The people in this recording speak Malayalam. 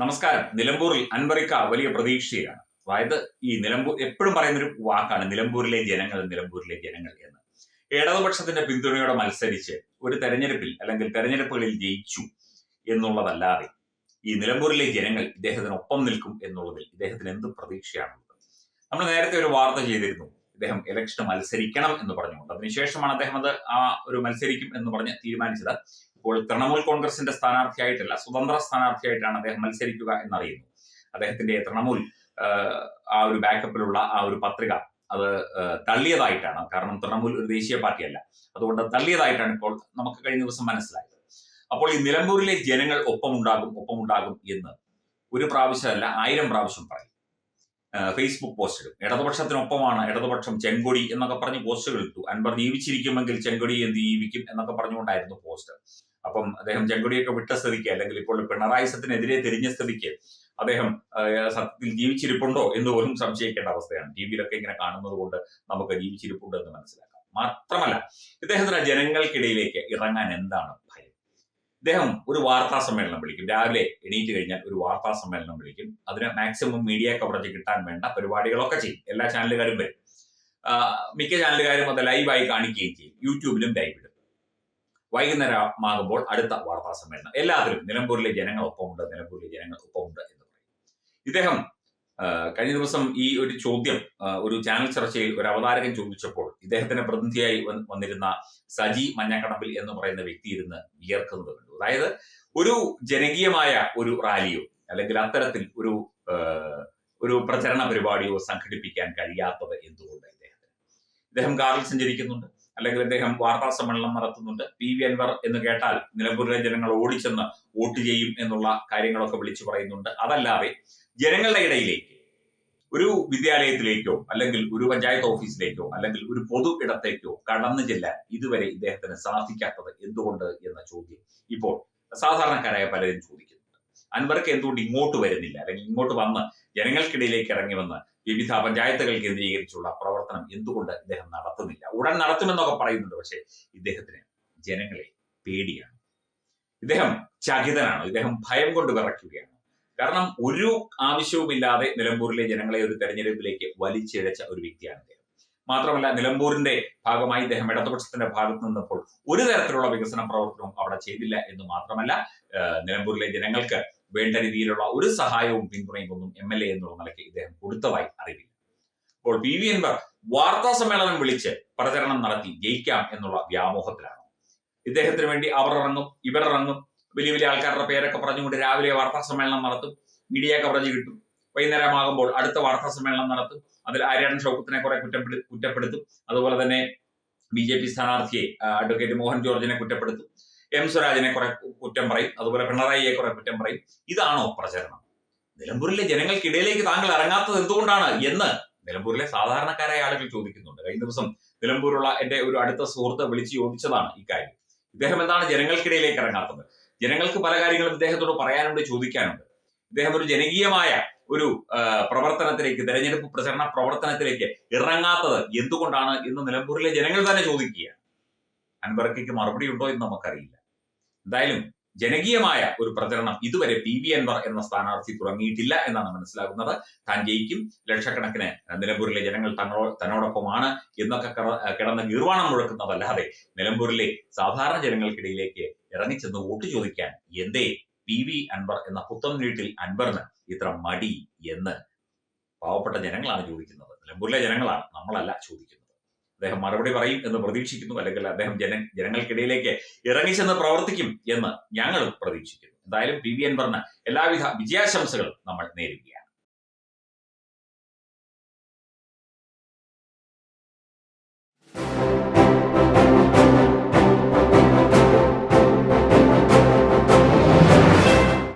നമസ്കാരം. നിലമ്പൂരിൽ അൻവറിക്ക വലിയ പ്രതീക്ഷയാണ് അതായത് ഈ നിലമ്പൂർ എപ്പോഴും പറയുന്നൊരു വാക്കാണ് നിലമ്പൂരിലെ ജനങ്ങൾ നിലമ്പൂരിലെ ജനങ്ങൾ എന്ന്. ഇടതുപക്ഷത്തിന്റെ പിന്തുണയോടെ മത്സരിച്ച് ഒരു തെരഞ്ഞെടുപ്പിൽ അല്ലെങ്കിൽ തെരഞ്ഞെടുപ്പുകളിൽ ജയിച്ചു എന്നുള്ളതല്ലാതെ ഈ നിലമ്പൂരിലെ ജനങ്ങൾ ഇദ്ദേഹത്തിനൊപ്പം നിൽക്കും എന്നുള്ളതിൽ ഇദ്ദേഹത്തിന് എന്ത് പ്രതീക്ഷയാണുള്ളത്? നമ്മൾ നേരത്തെ ഒരു വാർത്ത ചെയ്തിരുന്നു. ഇദ്ദേഹം ഇലക്ഷന് മത്സരിക്കണം എന്ന് പറഞ്ഞുകൊണ്ട്. അതിനുശേഷമാണ് അദ്ദേഹം അത് ആ ഒരു മത്സരിക്കും എന്ന് പറഞ്ഞ് തീരുമാനിച്ചത്. ഇപ്പോൾ തൃണമൂൽ കോൺഗ്രസിന്റെ സ്ഥാനാർത്ഥിയായിട്ടല്ല സ്വതന്ത്ര സ്ഥാനാർത്ഥിയായിട്ടാണ് അദ്ദേഹം മത്സരിക്കുക എന്നറിയുന്നു. അദ്ദേഹത്തിന്റെ തൃണമൂൽ ആ ഒരു ബാക്കപ്പിലുള്ള ആ ഒരു പത്രിക അത് തള്ളിയതായിട്ടാണ്. കാരണം തൃണമൂൽ ഒരു ദേശീയ പാർട്ടിയല്ല. അതുകൊണ്ട് തള്ളിയതായിട്ടാണ് ഇപ്പോൾ നമുക്ക് കഴിഞ്ഞ ദിവസം മനസ്സിലായത്. അപ്പോൾ ഈ നിലമ്പൂരിലെ ജനങ്ങൾ ഒപ്പമുണ്ടാകും ഒപ്പമുണ്ടാകും എന്ന് ഒരു പ്രാവശ്യമല്ല ആയിരം പ്രാവശ്യം പറയും. ഫേസ്ബുക്ക് പോസ്റ്റുകൾ ഇടതുപക്ഷത്തിനൊപ്പമാണ് ഇടതുപക്ഷം ചെങ്കൊടി എന്നൊക്കെ പറഞ്ഞ് പോസ്റ്റുകൾ ഇട്ടു. അൻവർ ജീവിച്ചിരിക്കുമെങ്കിൽ ചെങ്കൊടി എന്ത് ജീവിക്കും എന്നൊക്കെ പറഞ്ഞുകൊണ്ടായിരുന്നു പോസ്റ്റ്. അപ്പം അദ്ദേഹം ചെങ്കുടിയൊക്കെ വിട്ട സ്ഥിതിക്ക് അല്ലെങ്കിൽ ഇപ്പോൾ പിണറായി സത്തിനെതിരെ തിരിഞ്ഞ സ്ഥിതിക്ക് അദ്ദേഹം സത്യത്തിൽ ജീവിച്ചിരിപ്പുണ്ടോ എന്ന് പോലും സംശയിക്കേണ്ട അവസ്ഥയാണ്. ടി വിയിലൊക്കെ ഇങ്ങനെ കാണുന്നത് കൊണ്ട് നമുക്ക് ജീവിച്ചിരിപ്പുണ്ട് എന്ന് മനസ്സിലാക്കാം. മാത്രമല്ല ഇദ്ദേഹത്തിന് ജനങ്ങൾക്കിടയിലേക്ക് ഇറങ്ങാൻ എന്താണ് ഭയം? ഇദ്ദേഹം ഒരു വാർത്താ സമ്മേളനം വിളിക്കും. രാവിലെ എണീറ്റ് കഴിഞ്ഞാൽ ഒരു വാർത്താ സമ്മേളനം വിളിക്കും. അതിന് മാക്സിമം മീഡിയ കവറേജ് കിട്ടാൻ വേണ്ട പരിപാടികളൊക്കെ ചെയ്യും. എല്ലാ ചാനലുകാരും വരും. മിക്ക ചാനലുകാരും അത് ലൈവായി കാണിക്കുകയും ചെയ്യും. യൂട്യൂബിലും ലൈവ് ഇടും. വൈകുന്നേരമാകുമ്പോൾ അടുത്ത വാർത്താ സമ്മേളനം. എല്ലാത്തിലും നിലമ്പൂരിലെ ജനങ്ങൾ ഒപ്പമുണ്ട് നിലമ്പൂരിലെ ജനങ്ങൾ ഒപ്പമുണ്ട് എന്ന് പറയും. ഇദ്ദേഹം കഴിഞ്ഞ ദിവസം ഈ ഒരു ചോദ്യം ഒരു ചാനൽ ചർച്ചയിൽ ഒരു അവതാരകൻ ചോദിച്ചപ്പോൾ ഇദ്ദേഹത്തിന്റെ പ്രതിനിധിയായി വന്നിരുന്ന സജി മഞ്ഞക്കടമ്പിൽ എന്ന് പറയുന്ന വ്യക്തി ഇരുന്ന് വിയർക്കുന്നത് കണ്ടു. അതായത് ഒരു ജനകീയമായ ഒരു റാലിയോ അല്ലെങ്കിൽ അത്തരത്തിൽ ഒരു ഒരു പ്രചരണ പരിപാടിയോ സംഘടിപ്പിക്കാൻ കഴിയാത്തത് എന്തുകൊണ്ട് ഇദ്ദേഹത്തിന്? ഇദ്ദേഹം കാറിൽ സഞ്ചരിക്കുന്നുണ്ട്. അല്ലെങ്കിൽ അദ്ദേഹം വാർത്താ സമ്മേളനം നടത്തുന്നുണ്ട്. പി. വി. അൻവർ എന്ന് കേട്ടാൽ നിലമ്പൂരിലെ ജനങ്ങൾ ഓടിച്ചെന്ന് വോട്ട് ചെയ്യും എന്നുള്ള കാര്യങ്ങളൊക്കെ വിളിച്ചു പറയുന്നുണ്ട്. അതല്ലാതെ ജനങ്ങളുടെ ഇടയിലേക്ക് ഒരു വിദ്യാലയത്തിലേക്കോ അല്ലെങ്കിൽ ഒരു പഞ്ചായത്ത് ഓഫീസിലേക്കോ അല്ലെങ്കിൽ ഒരു പൊതു ഇടത്തേക്കോ കടന്നു ചെല്ലാൻ ഇതുവരെ ഇദ്ദേഹത്തിന് സാധിക്കാത്തത് എന്തുകൊണ്ട് എന്ന ചോദ്യം ഇപ്പോൾ സാധാരണക്കാരായ പലരും ചോദിക്കുന്നുണ്ട് അൻവർക്ക് എന്തുകൊണ്ട് ഇങ്ങോട്ട് വരുന്നില്ല? അല്ലെങ്കിൽ ഇങ്ങോട്ട് വന്ന് ജനങ്ങൾക്കിടയിലേക്ക് ഇറങ്ങി വന്ന് വിവിധ പഞ്ചായത്തുകൾ കേന്ദ്രീകരിച്ചുള്ള പ്രവർത്തനം എന്തുകൊണ്ട് ഇദ്ദേഹം നടത്തുന്നില്ല? ഉടൻ നടത്തുമെന്നൊക്കെ പറയുന്നുണ്ട്. പക്ഷേ ഇദ്ദേഹത്തിന് ജനങ്ങളെ പേടിയാണ്. ഇദ്ദേഹം ചകിതനാണ്. ഇദ്ദേഹം ഭയം കൊണ്ട് വിറയ്ക്കുകയാണ്. കാരണം ഒരു ആവശ്യവുമില്ലാതെ നിലമ്പൂരിലെ ജനങ്ങളെ ഒരു തെരഞ്ഞെടുപ്പിലേക്ക് വലിച്ചിഴച്ച ഒരു വ്യക്തിയാണ് ഇദ്ദേഹം. മാത്രമല്ല നിലമ്പൂരിന്റെ ഭാഗമായി ഇദ്ദേഹം ഇടതുപക്ഷത്തിന്റെ ഭാഗത്ത് നിന്നപ്പോൾ ഒരു തരത്തിലുള്ള വികസന പ്രവർത്തനവും അവിടെ ചെയ്തില്ല എന്ന് മാത്രമല്ല നിലമ്പൂരിലെ ജനങ്ങൾക്ക് വേണ്ട രീതിയിലുള്ള ഒരു സഹായവും പിന്തുണയും ഒന്നും എം എൽ എ എന്നുള്ള നിലയ്ക്ക് ഇദ്ദേഹം കൊടുത്തതായി അറിവില്ല. അപ്പോൾ പി വി അൻവർ വാർത്താ സമ്മേളനം വിളിച്ച് പ്രചരണം നടത്തി ജയിക്കാം എന്നുള്ള വ്യാമോഹത്തിലാണ്. ഇദ്ദേഹത്തിന് വേണ്ടി അവർ ഇറങ്ങും ഇവർ ഇറങ്ങും. വലിയ വലിയ ആൾക്കാരുടെ പേരൊക്കെ പറഞ്ഞുകൊണ്ട് രാവിലെ വാർത്താ സമ്മേളനം നടത്തും മീഡിയ കവറേജ് കിട്ടും. വൈകുന്നേരമാകുമ്പോൾ അടുത്ത വാർത്താ സമ്മേളനം നടത്തും. അതിൽ ആര്യാടൻ ഷൗക്കത്തിനെ കുറെ കുറ്റപ്പെടു കുറ്റപ്പെടുത്തും. അതുപോലെ തന്നെ ബി ജെ പി സ്ഥാനാർത്ഥിയെ അഡ്വക്കേറ്റ് മോഹൻ ജോർജിനെ കുറ്റപ്പെടുത്തും. എം സ്വരാജിനെ കുറെ കുറ്റം പറയും അതുപോലെ പിണറായിയെ കുറെ കുറ്റം പറയും. ഇതാണോ പ്രചരണം? നിലമ്പൂരിലെ ജനങ്ങൾക്കിടയിലേക്ക് താങ്കൾ ഇറങ്ങാത്തത് എന്തുകൊണ്ടാണ് എന്ന് നിലമ്പൂരിലെ സാധാരണക്കാരായ ആളുകൾ ചോദിക്കുന്നുണ്ട്. കഴിഞ്ഞ ദിവസം നിലമ്പൂരുള്ള എന്റെ ഒരു അടുത്ത സുഹൃത്ത് വിളിച്ച് ചോദിച്ചതാണ് ഇക്കാര്യം ഇദ്ദേഹം എന്താണ് ജനങ്ങൾക്കിടയിലേക്ക് ഇറങ്ങാത്തത്? ജനങ്ങൾക്ക് പല കാര്യങ്ങളും ഇദ്ദേഹത്തോട് പറയാനുണ്ട് ചോദിക്കാനുണ്ട്. ഇദ്ദേഹം ഒരു ജനകീയമായ ഒരു പ്രവർത്തനത്തിലേക്ക് തെരഞ്ഞെടുപ്പ് പ്രചരണ പ്രവർത്തനത്തിലേക്ക് ഇറങ്ങാത്തത് എന്തുകൊണ്ടാണ് എന്ന് നിലമ്പൂരിലെ ജനങ്ങൾ തന്നെ ചോദിക്കുകയാണ്. അൻവർക്കയ്ക്ക് മറുപടി ഉണ്ടോ എന്ന് നമുക്കറിയില്ല. എന്തായാലും ജനകീയമായ ഒരു പ്രചരണം ഇതുവരെ പി വി അൻവർ എന്ന സ്ഥാനാർത്ഥി തുടങ്ങിയിട്ടില്ല എന്നാണ് മനസ്സിലാകുന്നത്. താൻ ജയിക്കും. ലക്ഷക്കണക്കിന് നിലമ്പൂരിലെ ജനങ്ങൾ തന്നോ തന്നോടൊപ്പമാണ് എന്നൊക്കെ കട- കിടന്ന് ഗീർവാണം മുഴക്കുന്നതല്ലാതെ നിലമ്പൂരിലെ സാധാരണ ജനങ്ങൾക്കിടയിലേക്ക് ഇറങ്ങിച്ചെന്ന് വോട്ട് ചോദിക്കാൻ എന്തേ പി വി അൻവർ എന്ന പുത്തം വീട്ടിൽ അൻവറിന് ഇത്ര മടി എന്ന് പാവപ്പെട്ട ജനങ്ങളാണ് ചോദിക്കുന്നത്. നിലമ്പൂരിലെ ജനങ്ങളാണ് നമ്മളല്ല ചോദിക്കുന്നത്. അദ്ദേഹം മറുപടി പറയും എന്ന് പ്രതീക്ഷിക്കുന്നു. അല്ലെങ്കിൽ അദ്ദേഹം ജന ജനങ്ങൾക്കിടയിലേക്ക് ഇറങ്ങിച്ചെന്ന് പ്രവർത്തിക്കും എന്ന് ഞങ്ങളും പ്രതീക്ഷിക്കുന്നു. എന്തായാലും പി വി അൻവറിന് എല്ലാവിധ വിജയാശംസകളും നമ്മൾ നേരുകയാണ്.